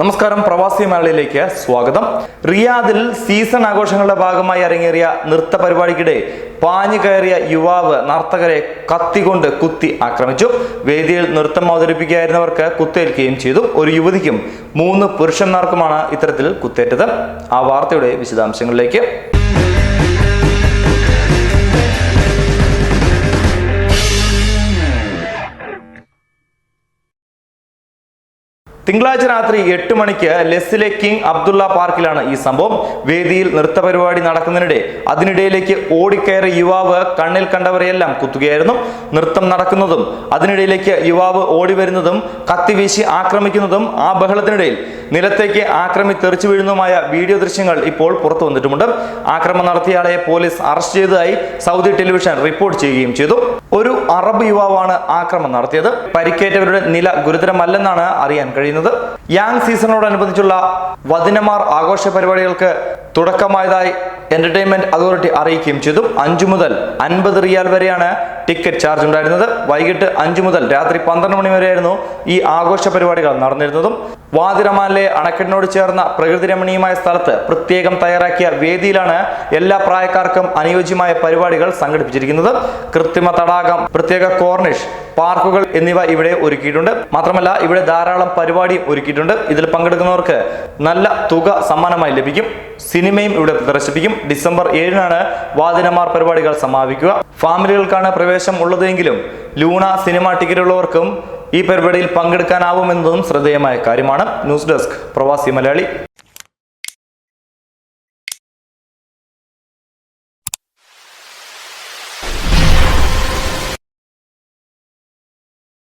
നമസ്കാരം. പ്രവാസി മലയാളിയിലേക്ക് സ്വാഗതം. റിയാദിൽ സീസൺ ആഘോഷങ്ങളുടെ ഭാഗമായി അരങ്ങേറിയ നൃത്ത പരിപാടിക്കിടെ പാഞ്ഞു കയറിയ യുവാവ് നർത്തകരെ കത്തികൊണ്ട് കുത്തി ആക്രമിച്ചു. വേദിയിൽ നൃത്തം അവതരിപ്പിക്കുകയായിരുന്നവർക്ക് കുത്തേൽക്കുകയും ചെയ്തു. ഒരു യുവതിക്കും മൂന്ന് പുരുഷന്മാർക്കുമാണ് ഇത്തരത്തിൽ കുത്തേറ്റത്. ആ വാർത്തയുടെ വിശദാംശങ്ങളിലേക്ക്. തിങ്കളാഴ്ച രാത്രി എട്ട് മണിക്ക് ലെസ്സിലെ കിങ് അബ്ദുള്ള പാർക്കിലാണ് ഈ സംഭവം. വേദിയിൽ നൃത്ത പരിപാടി നടക്കുന്നതിനിടെ അതിനിടയിലേക്ക് ഓടിക്കയറിയ യുവാവ് കണ്ണിൽ കണ്ടവരെയെല്ലാം കുത്തുകയായിരുന്നു. നൃത്തം നടക്കുന്നതും അതിനിടയിലേക്ക് യുവാവ് ഓടി വരുന്നതും കത്തിവീശി ആക്രമിക്കുന്നതും ആ ബഹളത്തിനിടയിൽ നിലത്തേക്ക് ആക്രമി തെറിച്ചു വീഴുന്നതുമായ വീഡിയോ ദൃശ്യങ്ങൾ ഇപ്പോൾ പുറത്തു വന്നിട്ടുമുണ്ട്. ആക്രമണം നടത്തിയയാളെ പോലീസ് അറസ്റ്റ് ചെയ്തതായി സൗദി ടെലിവിഷൻ റിപ്പോർട്ട് ചെയ്യുകയും ചെയ്തു. ഒരു അറബ് യുവാവാണ് ആക്രമണം നടത്തിയത്. പരിക്കേറ്റവരുടെ നില ഗുരുതരമല്ലെന്നാണ് അറിയാൻ കഴിയുന്നത്. യാങ് സീസണോടനുബന്ധിച്ചുള്ള വദിനമാർ ആഘോഷ പരിപാടികൾക്ക് തുടക്കമായതായി എന്റർടൈൻമെന്റ് അതോറിറ്റി അറിയിക്കുകയും ചെയ്തു. അഞ്ചു മുതൽ അൻപത് റിയാൽ വരെയാണ് ടിക്കറ്റ് ചാർജ് ഉണ്ടായിരുന്നത് വൈകിട്ട് അഞ്ചു മുതൽ രാത്രി പന്ത്രണ്ട് മണി വരെയായിരുന്നു ഈ ആഘോഷ പരിപാടികൾ നടന്നിരുന്നതും. വാതിരമാലിലെ അണക്കെട്ടിനോട് ചേർന്ന പ്രകൃതി രമണീയമായ സ്ഥലത്ത് പ്രത്യേകം തയ്യാറാക്കിയ വേദിയിലാണ് എല്ലാ പ്രായക്കാർക്കും അനുയോജ്യമായ പരിപാടികൾ സംഘടിപ്പിച്ചിരിക്കുന്നത്. കൃത്രിമ തടാകം പ്രത്യേക കോർണിഷ് പാർക്കുകൾ എന്നിവ ഇവിടെ ഒരുക്കിയിട്ടുണ്ട്. മാത്രമല്ല ഇവിടെ ധാരാളം പരിപാടിയും ഒരുക്കിയിട്ടുണ്ട്. ഇതിൽ പങ്കെടുക്കുന്നവർക്ക് നല്ല തുക സമ്മാനമായി ലഭിക്കും. സിനിമയും ഇവിടെ പ്രദർശിപ്പിക്കും. ഡിസംബർ ഏഴിനാണ് വാദിനമാർ പരിപാടികൾ സമാപിക്കുക. ഫാമിലികൾക്കാണ് പ്രവേശം ഉള്ളതെങ്കിലും ലൂണ സിനിമ ടിക്കറ്റുള്ളവർക്കും ഈ പരിപാടിയിൽ പങ്കെടുക്കാനാവുമെന്നതും ശ്രദ്ധേയമായ കാര്യമാണ്. ന്യൂസ് ഡെസ്ക് പ്രവാസി മലയാളി